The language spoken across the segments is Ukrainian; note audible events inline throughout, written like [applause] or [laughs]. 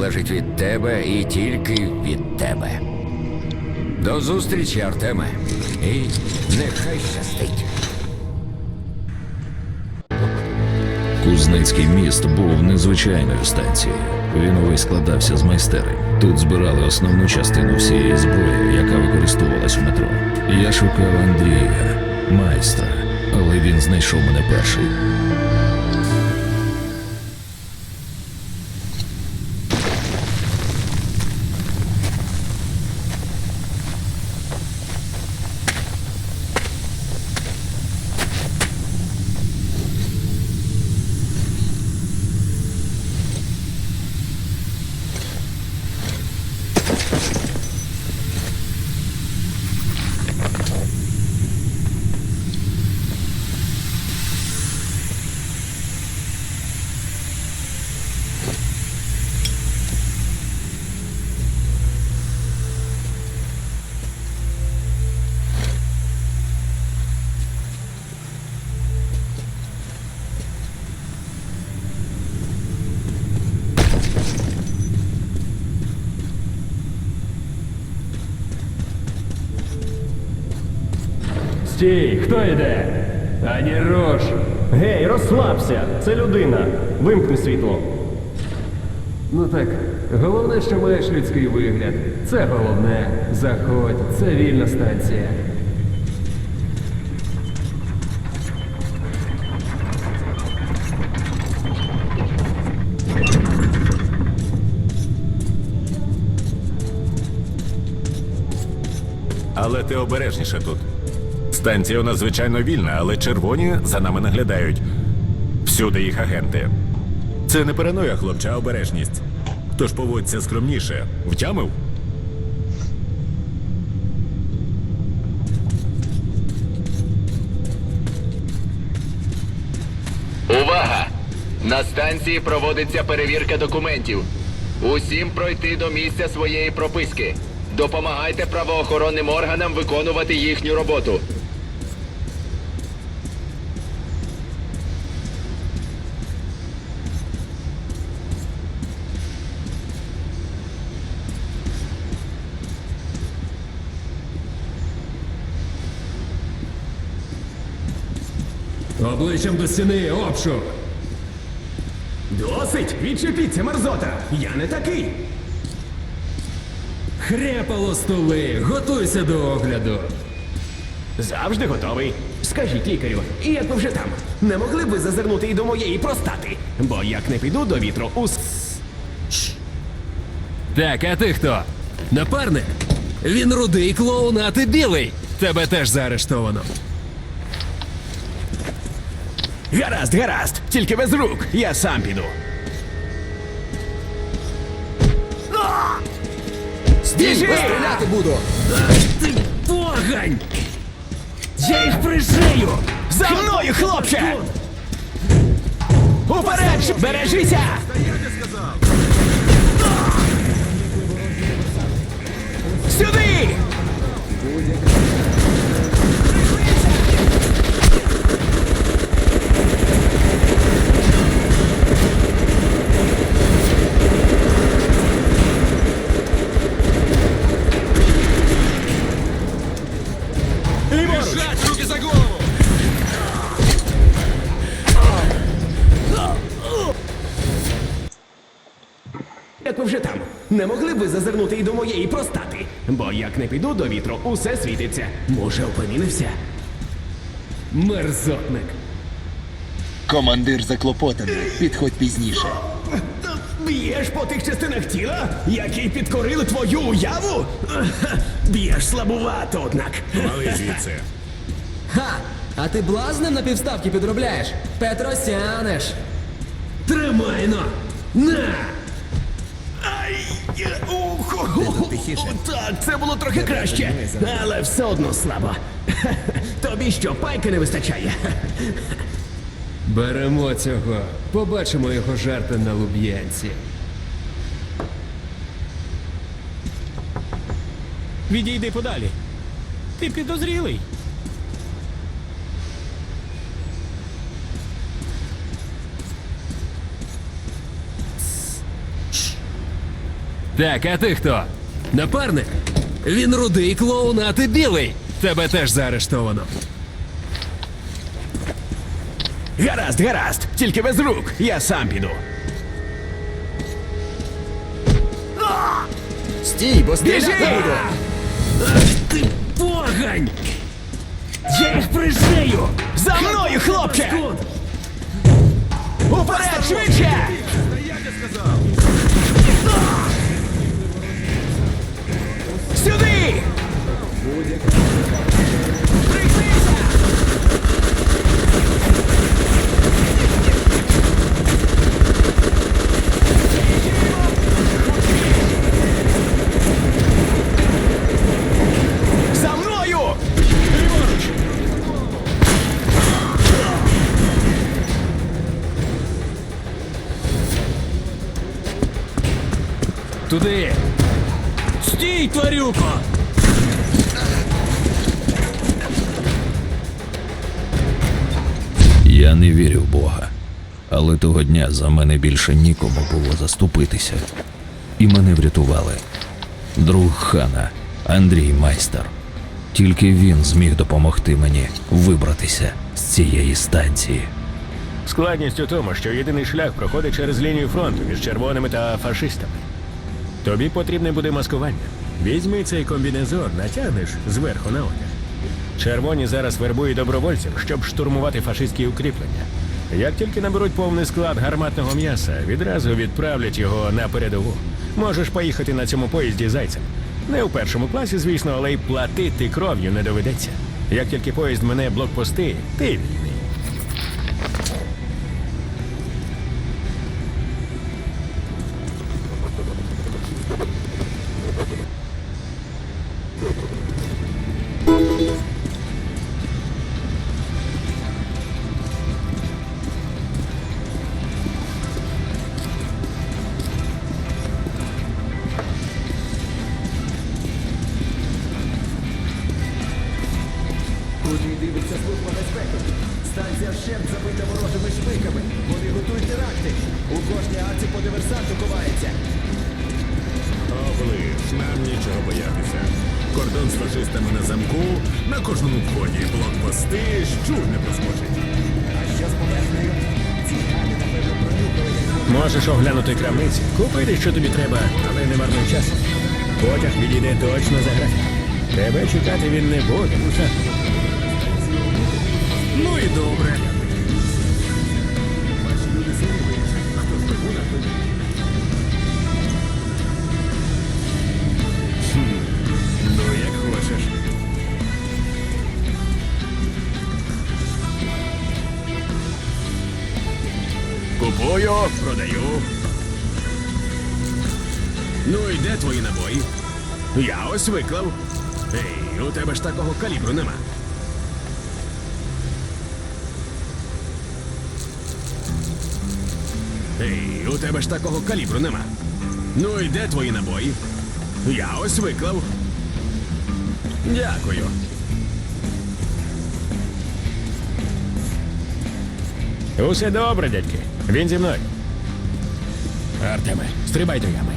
Залежить від тебе і тільки від тебе. До зустрічі, Артеме. І нехай щастить. Кузницький міст був незвичайною станцією. Він увесь складався з майстерень. Тут збирали основну частину всієї зброї, яка використовувалась в метро. Я шукав Андрія, майстра, але він знайшов мене перший. Стій, хто йде? Ані руш. Гей, розслабся! Це людина. Вимкни світло. Ну так, головне, що маєш людський вигляд. Це головне. Заходь, це вільна станція. Але ти обережніше тут. Станція у нас звичайно вільна, але червоні за нами наглядають. Всюди їх агенти. Це не параноя, хлопче, а обережність. Тож поводься скромніше. Втямив? Увага! На станції проводиться перевірка документів. Усім пройти до місця своєї прописки. Допомагайте правоохоронним органам виконувати їхню роботу. Обличчям до стіни, обшук. Досить! Відчепіться, мерзота! Я не такий! Хрепало столи, готуйся до огляду. Завжди готовий. Скажіть лікарю, і як ви вже там? Не могли б ви зазирнути і до моєї простати? Бо як не піду до вітру, ус... Так, а ти хто? Напарник? Він рудий клоун, а ти білий. Тебе теж заарештовано. Гаразд, гаразд! Тільки без рук! Я сам піду. Біжи! Стріляти буду! Ти погань! Я їх пришию! За мною, хлопче! Уперед! Бережися! Сюди! Не могли б ви зазирнути і до моєї простати? Бо як не піду до вітру, усе світиться. Може, опомінився? Мерзотник! Командир заклопотаний. Підходь пізніше. Б'єш по тих частинах тіла, які підкорили твою уяву? Б'єш слабувато, однак. Мали звідси. Ха! А ти блазнем на півставки підробляєш? Петросянеш! Тримай но! На! Ухо! Так, це було трохи краще, але все одно слабо. [laughs] Тобі що, пайки не вистачає? [laughs] Беремо цього. Побачимо його жарти на Луб'янці. Відійди подалі. Ти підозрілий. Так, а ти хто? Напарник? Він рудий клоун, а ти білий. Тебе теж заарештовано. Гаразд, гаразд, тільки без рук, я сам піду. Стій, бо стріляти буду! Ти погань! Я їх прижию! За мною, хлопче! Уперед, швидше! Туди. Стій, тварюко! Але того дня за мене більше нікому було заступитися. І мене врятували. Друг хана Андрій Майстер. Тільки він зміг допомогти мені вибратися з цієї станції. Складність у тому, що єдиний шлях проходить через лінію фронту між червоними та фашистами. Тобі потрібне буде маскування. Візьми цей комбінезон, натягнеш зверху на одяг. Червоні зараз вербують добровольців, щоб штурмувати фашистські укріплення. Як тільки наберуть повний склад гарматного м'яса, відразу відправлять його на передову. Можеш поїхати на цьому поїзді зайцем. Не у першому класі, звісно, але й платити кров'ю не доведеться. Як тільки поїзд мене блокпости, ти готують. У кожній акції по диверсанту ховається. Оближ, нам нічого боятися. Кордон з фашистами на замку, на кожному вході блокпости, щур не проскочить. А що з поверхнею? Ці гани, напевно, пронюхали, Можеш оглянути крамниці, купити, що тобі треба, але не марнуй часу. Потяг відійде точно за графік. Тебе чекати він не буде, ну. Ну і добре. Купую, продаю. Ну і де твої набої? Я ось виклав. Ей, у тебе ж такого калібру нема. Ей, у тебе ж такого калібру нема. Ну і де твої набої? Я ось виклав. Дякую. Усе добре, дядьки. Він зі мною. Артеме, стрибай до ями.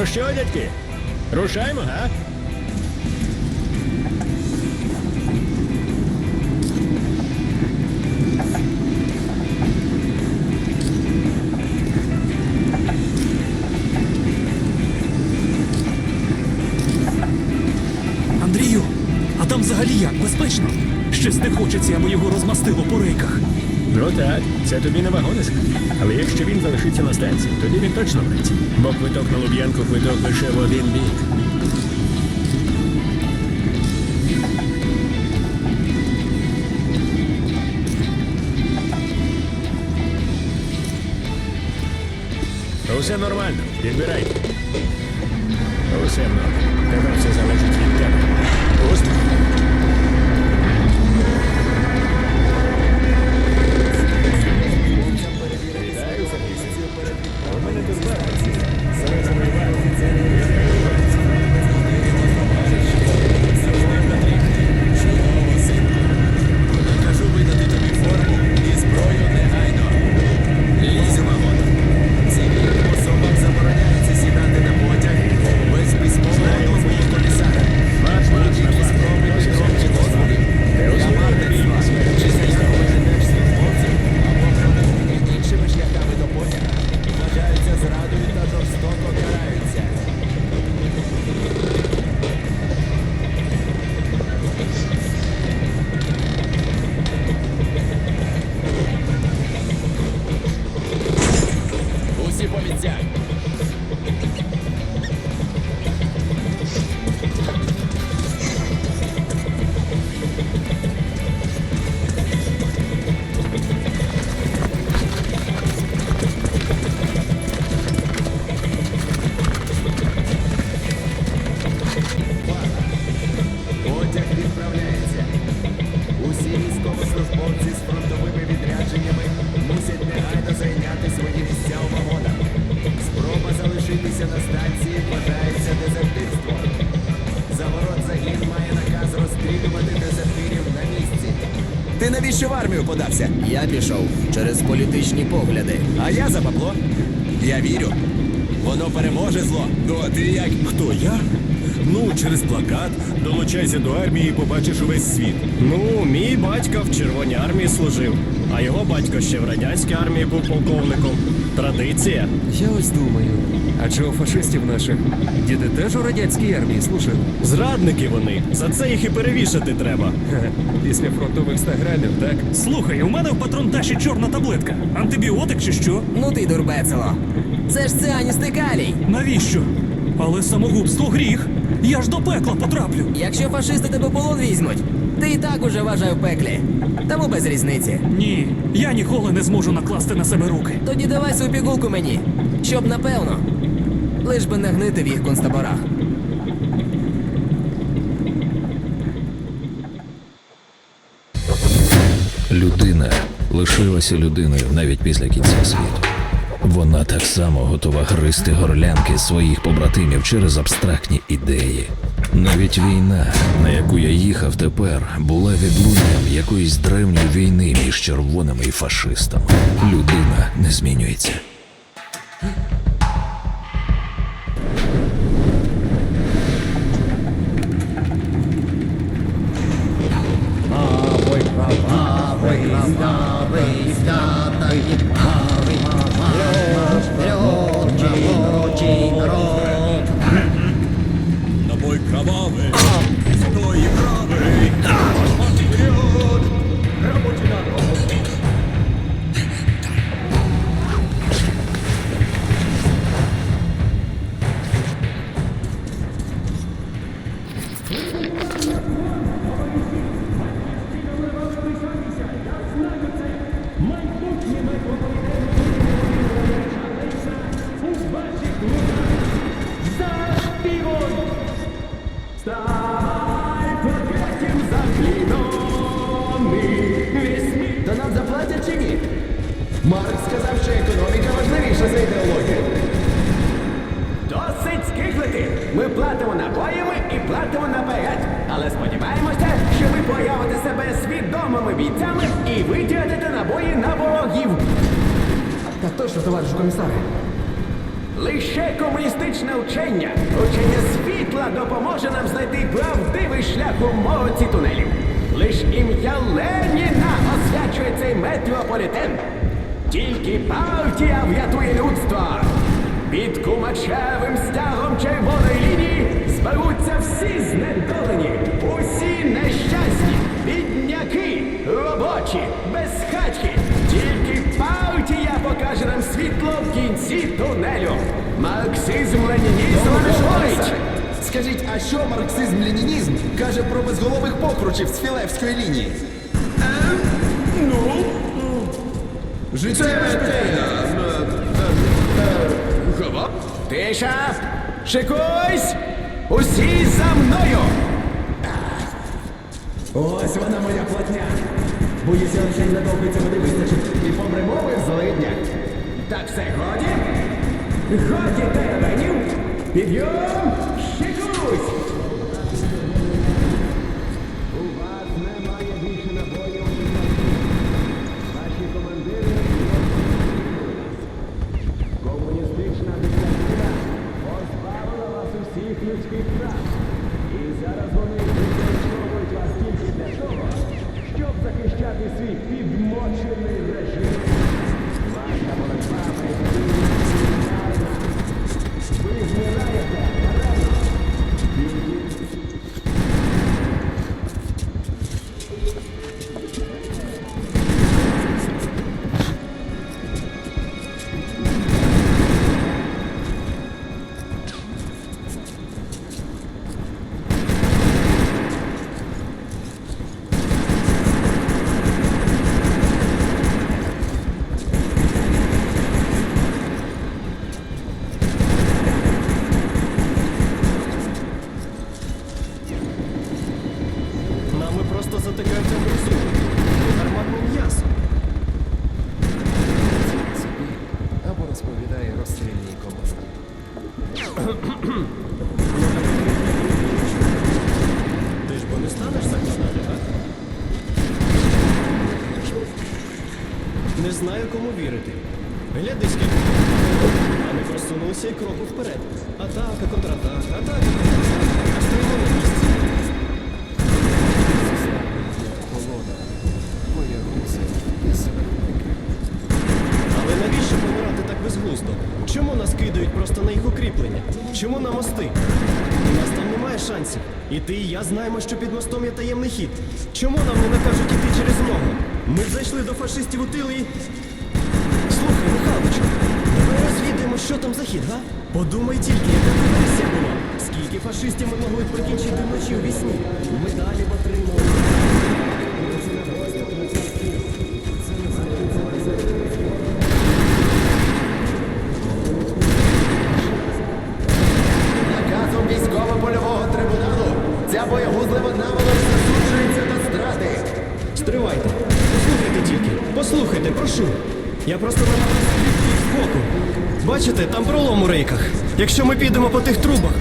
Ну що, дядьки, рушаймо, га? Андрію, а там взагалі як? Безпечно? Щось не хочеться, аби його розмастило по рейках. Ну так, це тобі не вагониська. Але якщо він залишиться на станції, тоді він точно вреться. Бо квиток на Луб'янку квиток лише в один бік. Усе нормально, підбирайте. Усе нормі. Тепер все залежить від тебе. Ти в армію подався? Я пішов через політичні погляди. А я за бабло. Я вірю. Воно переможе зло. Ну а ти як? Хто я? Ну, через плакат. Долучайся до армії і побачиш увесь світ. Ну, мій батько в Червоній армії служив, а його батько ще в радянській армії був полковником. Традиція. Я ось думаю, а чи у фашистів наших діди теж у радянській армії служили? Зрадники вони. За це їх і перевішати треба. Хе, [laughs] Після фронтових стаграмів, так? Слухай, у мене в патронташі чорна таблетка. Антибіотик чи що? Ну ти дурбецело. Це ж цианістий калій. Навіщо? Але самогубство гріх. Я ж до пекла потраплю. Якщо фашисти тебе в полон візьмуть, ти і так уже вважай в пеклі. Тому без різниці. Ні, я ніколи не зможу накласти на себе руки. Тоді давай свою пігулку мені. Щоб напевно. Лиш би не гнити в їх концтаборах. Людина лишилася людиною навіть після кінця світу. Вона так само готова гризти горлянки своїх побратимів через абстрактні ідеї. Навіть війна, на яку я їхав тепер, була відлунням якоїсь древньої війни між червоними і фашистами. Людина не змінюється. червоної лінії зберуться всі знедолені, усі нещасні, бідняки, робочі, безхатьки. Тільки партія покаже нам світло в кінці тунелю. Марксизм ленінізм говорить. Скажіть, а що марксизм ленінізм каже про безголових покручів з Філевської лінії? Ем, ну, Життя Тиша! Шикуйсь! Усі за мною! Ось вона моя платня. Боюся, лише недовго цього не вистачить. І помремо ми в злиднях. Так все годі? Годі теревенів! Підйом! Шикуйсь! Просто на їх укріплення? Чому на мости? У нас там немає шансів. І ти, і я знаємо, що під мостом є таємний хід. Чому нам не накажуть іти через нього? Ми зайшли до фашистів у тил і... Слухай, Михайловичу, давай розвідаємо, що там за хід, га? Подумай тільки, яка версія була. Скільки фашистів ми могли б прикінчити вночі у вісні? Медалі б отримали. Послухайте, прошу. Я просто намагаюся відійти боку. Бачите, там пролом у рейках. Якщо ми підемо по тих трубах.